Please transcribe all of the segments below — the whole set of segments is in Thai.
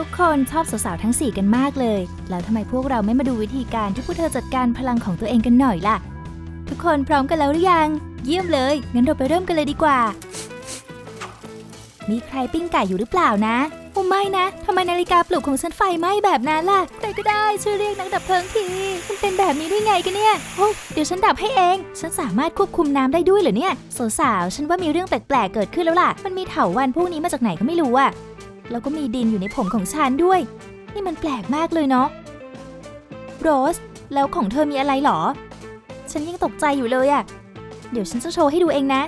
ทุกคนชอบสาวๆทั้ง 4 กันมากเลย แล้วทำไมพวกเราไม่มาดูวิธีการที่พวกเธอจัดการพลังของตัวเองกันหน่อยล่ะ ทุกคนพร้อมกันแล้วหรือยัง เยี่ยมเลย งั้นเราไปเริ่มกันเลยดีกว่า มีใครปิ้งไก่อยู่หรือเปล่านะโอ้ไม่นะทำไมนาฬิกาปลุกของฉันไฟไหม้แบบนั้นล่ะ ใครก็ได้ช่วยเรียกนักดับเพลิงทีมันเป็นแบบนี้ได้ไงกันเนี่ยโอ้เดี๋ยวฉันดับให้เอง ฉันสามารถควบคุมน้ำได้ด้วยเหรอเนี่ยสาวๆฉันว่ามีเรื่องแปลกๆเกิดขึ้นแล้วล่ะ มันมีเถาวันพวกนี้มาจากไหนก็ไม่รู้อะ แล้วก็มีดินอยู่ในผมของฉันด้วย นี่มันแปลกมากเลยเนาะ โรส แล้วของเธอมีอะไรหรอ ฉันยังตกใจอยู่เลยอะเดี๋ยวฉันจะโชว์ให้ดูเองนะ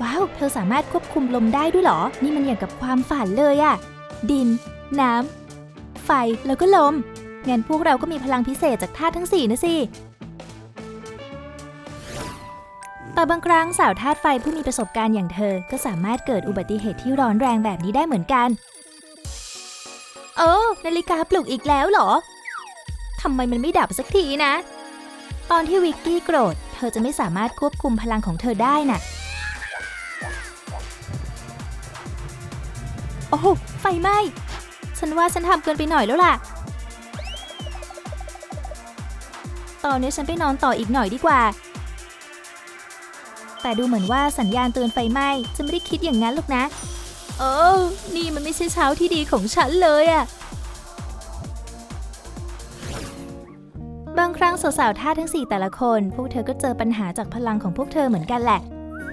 ว้าว เธอสามารถควบคุมลมได้ด้วยหรอ นี่มันอย่างกับความฝันเลยอะดิน น้ำ ไฟ แล้วก็ลม งั้นพวกเราก็มีพลังพิเศษจากธาตุทั้งสี่นะสิ แต่บางครั้งสาวธาตุไฟผู้มีประสบการณ์อย่างเธอ ก็สามารถเกิดอุบัติเหตุที่ร้อนแรงแบบนี้ได้เหมือนกันเออนาฬิกาปลุกอีกแล้วเหรอทำไมมันไม่ดับสักทีนะ ตอนที่วิกกี้โกรธ เธอจะไม่สามารถควบคุมพลังของเธอได้น่ะ โอ้ไฟไหม้ฉันว่าฉันทำเกินไปหน่อยแล้วล่ะตอนนี้ฉันไปนอนต่ออีกหน่อยดีกว่า แต่ดูเหมือนว่าสัญญาณเตือนไฟไหม้จะไม่ได้คิดอย่างนั้นหรอกนะ โอ้ นี่มันไม่ใช่เช้าที่ดีของฉันเลยอะบางครั้งสาวๆท่าทั้ง 4 แต่ละคน พวกเธอก็เจอปัญหาจากพลังของพวกเธอเหมือนกันแหละ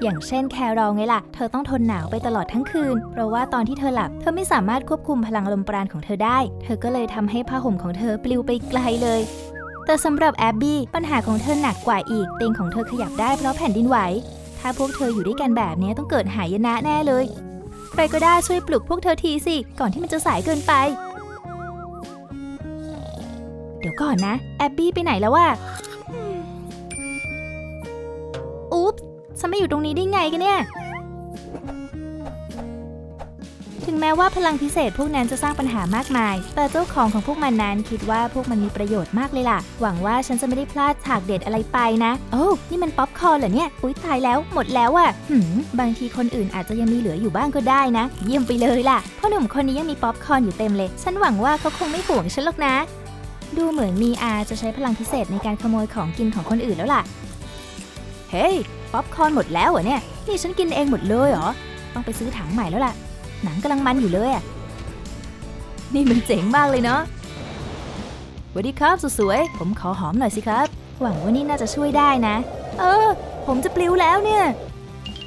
อย่างเช่นแครอลไงล่ะ เธอต้องทนหนาวไปตลอดทั้งคืน เพราะว่าตอนที่เธอหลับ เธอไม่สามารถควบคุมพลังลมปราณของเธอได้ เธอก็เลยทำให้ผ้าห่มของเธอปลิวไปไกลเลย แต่สำหรับแอบบี้ปัญหาของเธอหนักกว่าอีก เตียงของเธอขยับได้เพราะแผ่นดินไหว ถ้าพวกเธออยู่ด้วยกันแบบนี้ต้องเกิดหายนะแน่เลย ใครก็ได้ช่วยปลุกพวกเธอทีสิ ก่อนที่มันจะสายเกินไป เดี๋ยวก่อนนะ แอบบี้ไปไหนแล้ววะอุ๊บฉันไม่อยู่ตรงนี้ได้ไงกันเนี่ย ถึงแม้ว่าพลังพิเศษพวกนั้นจะสร้างปัญหามากมาย แต่เจ้าของของพวกมันนั้นคิดว่าพวกมันมีประโยชน์มากเลยล่ะ หวังว่าฉันจะไม่ได้พลาดฉากเด็ดอะไรไปนะ โอ้นี่มันป๊อปคอร์นเหรอเนี่ย อุ๊ยตายแล้ว หมดแล้วอะหืมบางทีคนอื่นอาจจะยังมีเหลืออยู่บ้างก็ได้นะ เยี่ยมไปเลยล่ะพ่อหนุ่มคนนี้ยังมีป๊อปคอร์นอยู่เต็มเลย ฉันหวังว่าเขาคงไม่ห่วงฉันหรอกนะ ดูเหมือนมีอาจะใช้พลังพิเศษในการขโมยของกินของคนอื่นแล้วล่ะ เฮ้ย ป๊อปคอร์นหมดแล้วเหรอเนี่ย นี่ฉันกินเองหมดเลยเหรอ ต้องไปซื้อถังใหม่แล้วล่ะ หนังกำลังมันอยู่เลยอะนี่มันเจ๋งมากเลยเนาะสวัสดีครับสสวย ผมขอหอมหน่อยสิครับ หวังว่านี่น่าจะช่วยได้นะ เออ ผมจะปลิวแล้วเนี่ย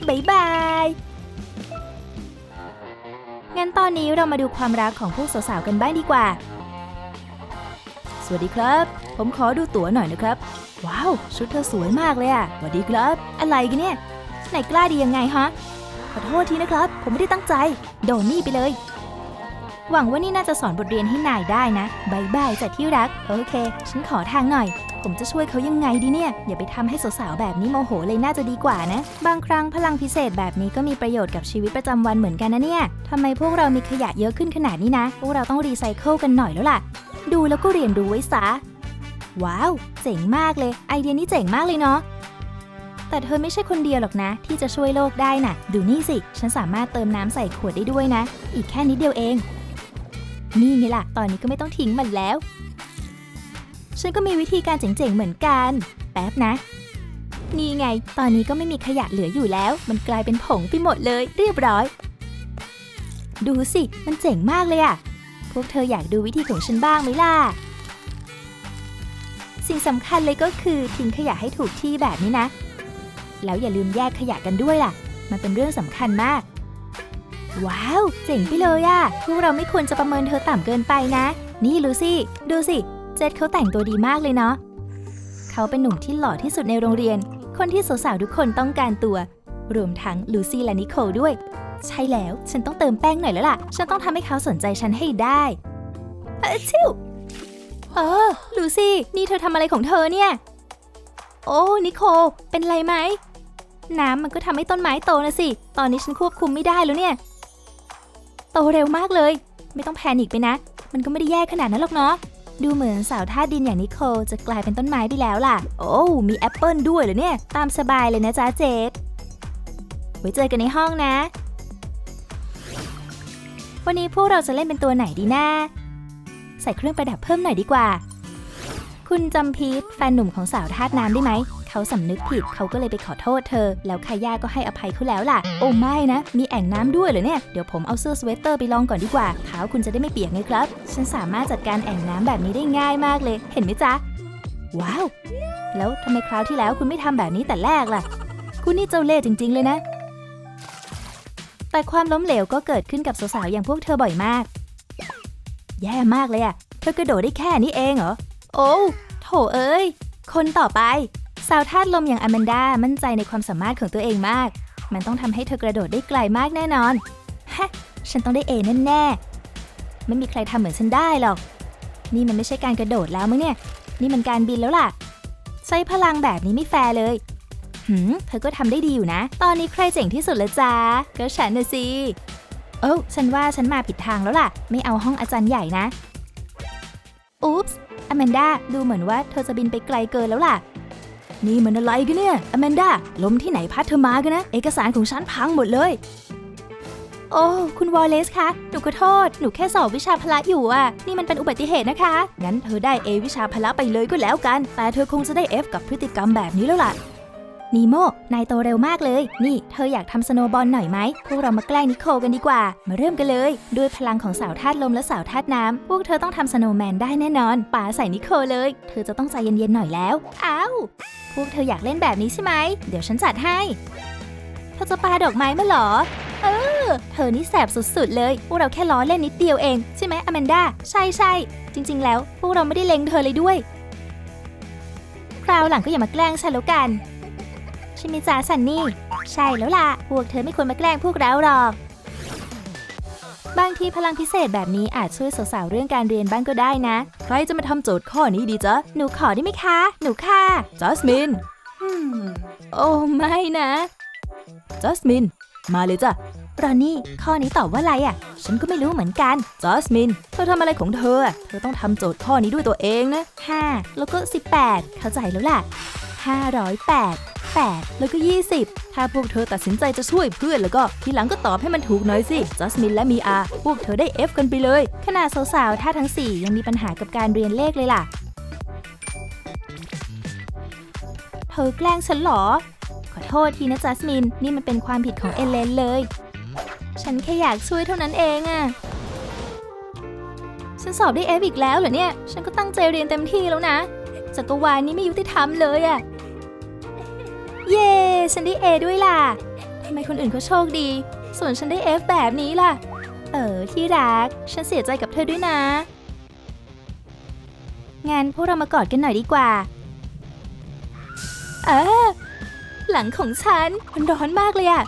บายบาย งั้นตอนนี้เรามาดูความรักของพวกสาวๆกันบ้างดีกว่า สวัสดีครับ ผมขอดูตั๋วหน่อยนะครับ ว้าว ชุดเธอสวยมากเลยอะสวัสดีครับ อะไรกันเนี่ย ไหนกล้าดียังไงฮะ ขอโทษทีนะครับ ผมไม่ได้ตั้งใจ โดนนี่ไปเลย หวังว่านี่น่าจะสอนบทเรียนให้นายได้นะบายบายจากที่รัก โอเค ฉันขอทางหน่อย ผมจะช่วยเขายังไงดีเนี่ย อย่าไปทำให้สาวๆแบบนี้โมโหเลยน่าจะดีกว่านะ บางครั้งพลังพิเศษแบบนี้ก็มีประโยชน์กับชีวิตประจำวันเหมือนกันนะเนี่ยทำไมพวกเรามีขยะเยอะขึ้นขนาดนี้นะ พวกเราต้องรีไซเคิลกันหน่อยแล้วล่ะ ดูแล้วก็เรียนรู้ไว้ซะ ว้าว เจ๋งมากเลย ไอเดียนี้เจ๋งมากเลยเนาะ แต่เธอไม่ใช่คนเดียวหรอกนะ ที่จะช่วยโลกได้น่ะ ดูนี่สิ ฉันสามารถเติมน้ำใส่ขวดได้ด้วยนะ อีกแค่นิดเดียวเอง นี่ไงล่ะ ตอนนี้ก็ไม่ต้องทิ้งมันแล้ว ฉันก็มีวิธีการเจ๋งๆเหมือนกัน แป๊บนะ นี่ไง ตอนนี้ก็ไม่มีขยะเหลืออยู่แล้ว มันกลายเป็นผงไปหมดเลย เรียบร้อย ดูสิ มันเจ๋งมากเลยอะพวกเธออยากดูวิธีของฉันบ้างไหมล่ะสิ่งสำคัญเลยก็คือทิ้งขยะให้ถูกที่แบบนี้นะ แล้วอย่าลืมแยกขยะกันด้วยล่ะ มันเป็นเรื่องสำคัญมาก ว้าว เจ๋งไปเลยอะพวกเราไม่ควรจะประเมินเธอต่ำเกินไปนะ นี่ลูซี่ ดูสิ เจดเขาแต่งตัวดีมากเลยเนาะ เขาเป็นหนุ่มที่หล่อที่สุดในโรงเรียน คนที่สาวๆทุกคนต้องการตัว รวมทั้งลูซี่และนิโคลด้วย ใช่แล้ว ฉันต้องเติมแป้งหน่อยแล้วล่ะ ฉันต้องทำให้เขาสนใจฉันให้ได้เอะชิวเออ ลูซี่ นี่เธอทำอะไรของเธอเนี่ย โอ้ นิโคลเป็นไรไหม น้ำมันก็ทำให้ต้นไม้โตนะสิ ตอนนี้ฉันควบคุมไม่ได้แล้วเนี่ย โตเร็วมากเลย ไม่ต้องแพนิคไปนะ มันก็ไม่ได้แย่ขนาดนั้นหรอกเนาะ ดูเหมือนสาวท่าดินอย่างนิโคลจะกลายเป็นต้นไม้ไปแล้วล่ะ โอ้มีแอปเปิลด้วยเหรอเนี่ย ตามสบายเลยนะจ๊ะเจดไว้เจอกันในห้องนะ วันนี้พวกเราจะเล่นเป็นตัวไหนดีนะใส่เครื่องประดับเพิ่มหน่อยดีกว่า คุณจำพีทแฟนหนุ่มของสาวทาสน้ำได้ไหม เขาสำนึกผิดเขาก็เลยไปขอโทษเธอ แล้วคาย่าก็ให้อภัยเขาแล้วล่ะ โอ้ไม่นะ มีแอ่งน้ำด้วยเหรอเนี่ย เดี๋ยวผมเอาเสื้อสเวตเตอร์ไปลองก่อนดีกว่าเท้าคุณจะได้ไม่เปียกไงครับ ฉันสามารถจัดการแอ่งน้ำแบบนี้ได้ง่ายมากเลย เห็นไหมจ๊ะ ว้าว แล้วทำไมคราวที่แล้วคุณไม่ทำแบบนี้แต่แรกล่ะ คุณนี่เจ้าเล่ห์จริง ๆ เลยนะ แต่ความล้มเหลวก็เกิดขึ้นกับสาวๆอย่างพวกเธอบ่อยมาก แย่มากเลยอะเธอกระโดดได้แค่นี้เองเหรอ โอ้โถเอ้ย คนต่อไป สาวธาตุลมอย่างอแมนดามั่นใจในความสามารถของตัวเองมาก มันต้องทำให้เธอกระโดดได้ไกลมากแน่นอนฮะฉันต้องได้เอแน่ๆไม่มีใครทำเหมือนฉันได้หรอก นี่มันไม่ใช่การกระโดดแล้วมั้งเนี่ย นี่มันการบินแล้วล่ะ ใช้พลังแบบนี้ไม่แฟร์เลยหืมเธอก็ทำได้ดีอยู่นะ ตอนนี้ใครเจ๋งที่สุดละจ๊ะก็ฉันนะสิเอ้ฉันว่าฉันมาผิดทางแล้วล่ะ ไม่เอาห้องอาจารย์ใหญ่นะ อุ๊ป อแมนดาดูเหมือนว่าเธอจะบินไปไกลเกินแล้วล่ะ นี่มันอะไรกันเนี่ยอแมนดาลมที่ไหนพัดเธอมากันนะ เอกสารของฉันพังหมดเลย โอ้คุณวอลเลซคะ หนูขอโทษ หนูแค่สอบวิชาพละอยู่อะ นี่มันเป็นอุบัติเหตุนะคะ งั้นเธอได้ A วิชาพละไปเลยก็แล้วกัน แต่เธอคงจะได้ F กับพฤติกรรมแบบนี้แล้วล่ะ นีโมนายโตเร็วมากเลย นี่ เธออยากทำสโนว์บอลหน่อยไหม พวกเรามาแกล้งนิโคกันดีกว่า มาเริ่มกันเลย ด้วยพลังของสาวธาตุลมและสาวธาตุน้ำ พวกเธอต้องทำสโนว์แมนได้แน่นอนป่าใส่นิโคเลย เธอจะต้องใจเย็นๆหน่อยแล้ว อ้าว พวกเธออยากเล่นแบบนี้ใช่ไหม เดี๋ยวฉันจัดให้ เธอจะปาดอกไม้มาหรอ เออ เธอนี่แสบสุดๆ เลย พวกเราแค่ล้อเล่นนิดเดียวเอง ใช่ไหมอแมนดา ใช่ใช่ จริง ๆ แล้ว พวกเราไม่ได้เล็งเธอเลยด้วย คราวหลังก็อย่ามาแกล้งฉันแล้วกัน ช่ไหมจ๊ะซันนี่ ใช่แล้วล่ะ พวกเธอไม่ควรมาแกล้งพวกเราหรอก บางทีพลังพิเศษแบบนี้อาจช่วยสาวๆเรื่องการเรียนบ้างก็ได้นะ ใครจะมาทำโจทย์ข้อนี้ดีจ๊ะ หนูขอได้ไหมคะ หนูค่ะจัสมินโอ้ไม่นะจัสมิน มาเลยจ้ะรอนนี่ ข้อนี้ตอบว่าอะไรอะ ฉันก็ไม่รู้เหมือนกันจัสมิน เธอทำอะไรของเธออะเธอต้องทำโจทย์ข้อนี้ด้วยตัวเองนะ 5 แล้วก็ 18 เข้าใจแล้วล่ะ 508 8 แล้วก็ 20 ถ้าพวกเธอตัดสินใจจะช่วยเพื่อนแล้วก็ทีหลังก็ตอบให้มันถูกหน่อยสิจัสมินและมีอาพวกเธอได้ F กันไปเลย ขนาดสาวๆ ถ้าทั้ง 4 ยังมีปัญหากับการเรียนเลขเลยล่ะ เธอแกล้งฉันหรอ ขอโทษทีนะจัสมิน นี่มันเป็นความผิดของเอเลนเลย ฉันแค่อยากช่วยเท่านั้นเองอะฉันสอบได้ F อีกแล้วเหรอเนี่ย ฉันก็ตั้งใจเรียนเต็มที่แล้วนะจักรวาลนี้ไม่ยุติธรรมเลยอะ เย้ฉันได้ A ด้วยล่ะทำไมคนอื่นเขาโชคดี ส่วนฉันได้ F แบบนี้ล่ะ เออที่รัก ฉันเสียใจกับเธอด้วยนะ งั้นพวกเรามากอดกันหน่อยดีกว่า เออหลังของฉันมันร้อนมากเลยอะ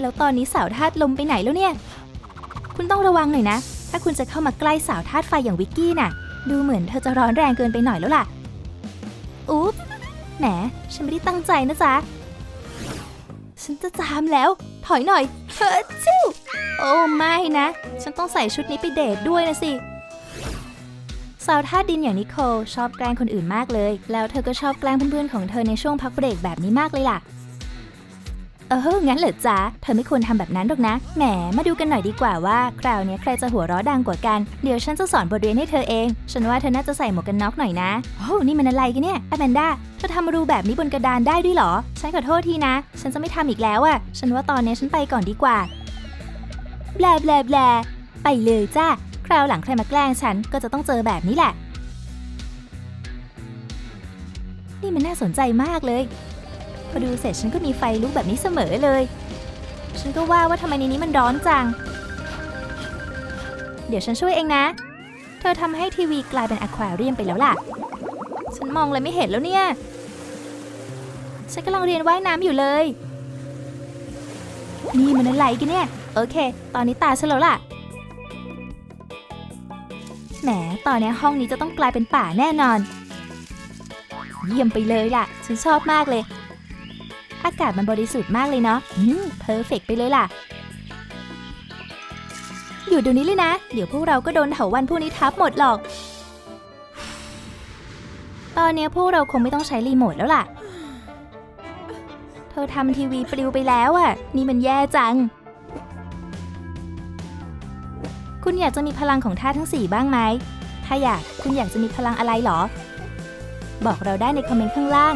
แล้วตอนนี้สาวธาตุลมไปไหนแล้วเนี่ย คุณต้องระวังหน่อยนะ ถ้าคุณจะเข้ามาใกล้สาวธาตุไฟอย่างวิกกี้น่ะ ดูเหมือนเธอจะร้อนแรงเกินไปหน่อยแล้วล่ะ อุ๊บแหม ฉันไม่ได้ตั้งใจนะจ๊ะ ฉันจะจามแล้ว ถอยหน่อยเฮ้อจิ้วโอ้ไม่นะ ฉันต้องใส่ชุดนี้ไปเดทด้วยนะสิสาวท่าดินอย่างนิโคลชอบแกล้งคนอื่นมากเลย แล้วเธอก็ชอบแกล้งเพื่อนๆของเธอในช่วงพักเบรกแบบนี้มากเลยล่ะ เอองั้นเหรอจ๊ะ เธอไม่ควรทำแบบนั้นหรอกนะ แหม มาดูกันหน่อยดีกว่าว่า คราวนี้ใครจะหัวเราะดังกว่ากัน เดี๋ยวฉันจะสอนบทเรียนให้เธอเอง ฉันว่าเธอน่าจะใส่หมวกกันน็อกหน่อยนะ โอ้นี่มันอะไรกันเนี่ยแอแมนด้าเธอทำรูแบบนี้บนกระดานได้ด้วยเหรอ ฉันขอโทษทีนะ ฉันจะไม่ทำอีกแล้วอะฉันว่าตอนนี้ฉันไปก่อนดีกว่าแบลแบลแบลไปเลยจ้าคราวหลังใครมาแกล้งฉันก็จะต้องเจอแบบนี้แหละ นี่มันน่าสนใจมากเลย พอดูเสร็จฉันก็มีไฟลุกแบบนี้เสมอเลย ฉันก็ว่าว่าทำไมในนี้มันร้อนจัง เดี๋ยวฉันช่วยเองนะ เธอทำให้ทีวีกลายเป็นอควาเรียมไปแล้วล่ะ ฉันมองเลยไม่เห็นแล้วเนี่ย ฉันกำลังเรียนว่ายน้ำอยู่เลย นี่มันอะไรกันเนี่ย โอเค ตอนนี้ตาฉันแล้วล่ะ แหม ตอนนี้ห้องนี้จะต้องกลายเป็นป่าแน่นอน เยี่ยมไปเลยล่ะ ฉันชอบมากเลย อากาศมันบริสุทธิ์มากเลยเนาะ อืม เพอร์เฟกไปเลยล่ะ อยู่เดี๋ยวนี้เลยนะ เดี๋ยวพวกเราก็โดนเถาวันพวกนี้ทับหมดหรอก ตอนนี้พวกเราคงไม่ต้องใช้รีโมทแล้วล่ะ เธอทำทีวีปลิวไปแล้วอะ่ะ นี่มันแย่จัง คุณอยากจะมีพลังของธาทั้ง4บ้างไหม ถ้าอยาก คุณอยากจะมีพลังอะไรหรอ บอกเราได้ในคอมเมนต์ข้างล่าง